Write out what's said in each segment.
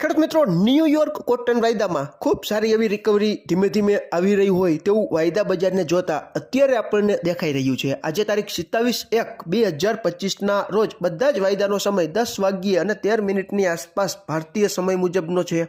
ખેડૂત મિત્રો New York cotton વાયદામાં ખૂબ સારી એવી રિકવરી ધીમે ધીમે આવી રહી હોય તેવું વાયદા બજારને જોતા અત્યારે આપણને દેખાઈ રહ્યું છે. આજે તારીખ સિત્તાવીસ એક બે હજાર પચીસના રોજ બધા જ વાયદાનો સમય દસ વાગ્યે અને તેર મિનિટની આસપાસ ભારતીય સમય મુજબનો છે.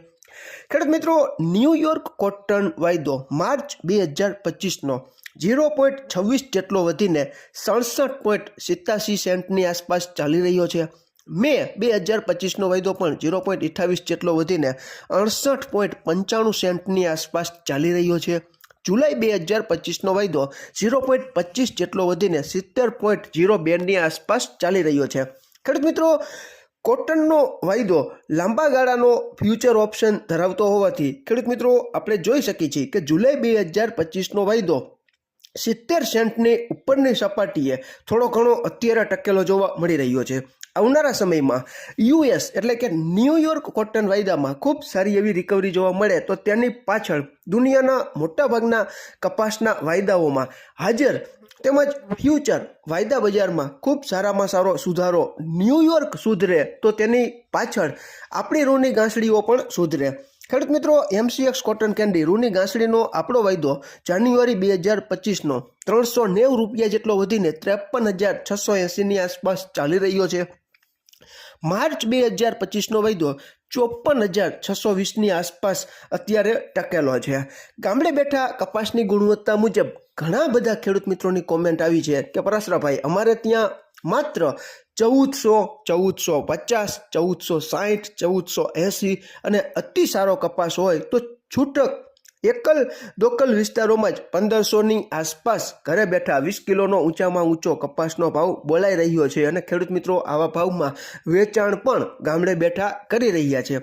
ખેડૂત મિત્રો ન્યુયોર્ક કોટન વાયદો માર્ચ બે હજાર પચીસનો ઝીરો પોઈન્ટ છવ્વીસ જેટલો વધીને સડસઠ પોઈન્ટ સિત્તાસી સેન્ટની આસપાસ ચાલી રહ્યો છે. મે બે હજાર પચીસનો વાયદો પણ ઝીરો પોઈન્ટ અઠ્ઠાવીસ જેટલો વધીને અડસઠ પોઈન્ટ પંચાણું સેન્ટની આસપાસ ચાલી રહ્યો છે. જુલાઈ બે હજાર પચીસનો વાયદો ઝીરો પોઈન્ટ પચીસ જેટલો વધીને સિત્તેર પોઈન્ટ ઝીરો બેની આસપાસ ચાલી રહ્યો છે. ખેડૂત મિત્રો, કોટનનો વાયદો લાંબા ગાળાનો ફ્યુચર ઓપ્શન ધરાવતો હોવાથી ખેડૂત મિત્રો, આપણે જોઈ શકીએ છીએ કે જુલાઈ બે હજાર પચીસનો વાયદો સિત્તેર સેન્ટની ઉપરની સપાટીએ થોડો ઘણો અત્યારે ટકેલો જોવા મળી રહ્યો છે. આવનારા સમયમાં યુએસ એટલે કે ન્યૂયોર્ક કોટન વાયદામાં ખૂબ સારી એવી રિકવરી જોવા મળે તો તેની પાછળ દુનિયાના મોટાભાગના કપાસના વાયદાઓમાં હાજર તેમજ ફ્યુચર વાયદા બજારમાં ખૂબ સારામાં સારો સુધારો ન્યુયોર્ક સુધરે તો તેની પાછળ આપણી રૂની ગાંસડીઓ પણ સુધરે. ખેડૂત મિત્રો એમસીએક્સ કોટન કેન્ડી રૂની ગાંસડીનો આપણો વાયદો જાન્યુઆરી બે હજાર પચીસનો ત્રણસો નેવું રૂપિયા જેટલો વધીને ત્રેપન હજાર છસો એંસીની આસપાસ ચાલી રહ્યો છે. માર્ચ બે હજાર પચીસનો વાયદો ચોપન હજાર છસો વીસની આસપાસ અત્યારે ટકેલો છે. ગામડે બેઠા કપાસની ગુણવત્તા મુજબ ઘણા બધા ખેડૂત મિત્રોની કોમેન્ટ આવી છે કે પરાશરાભાઈ, અમારે ત્યાં માત્ર ચૌદસો ચૌદસો પચાસ, ચૌદસો સાઠ, ચૌદસો એંસી અને અતિ સારો કપાસ હોય તો છૂટક એકલ દોકલ વિસ્તારોમાં જ પંદરસોની આસપાસ ઘરે બેઠા વીસ કિલોનો ઊંચામાં ઊંચો કપાસનો ભાવ બોલાઈ રહ્યો છે અને ખેડૂત મિત્રો આવા ભાવમાં વેચાણ પણ ગામડે બેઠા કરી રહ્યા છે.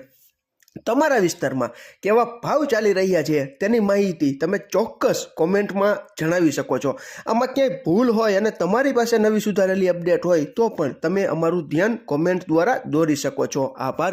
તમારા વિસ્તારમાં કેવા ભાવ ચાલી રહ્યા છે તેની માહિતી તમે ચોક્કસ કોમેન્ટમાં જણાવી શકો છો. આમાં ક્યાંય ભૂલ હોય અને તમારી પાસે નવી સુધારેલી અપડેટ હોય તો પણ તમે અમારું ધ્યાન કોમેન્ટ દ્વારા દોરી શકો છો. આભાર.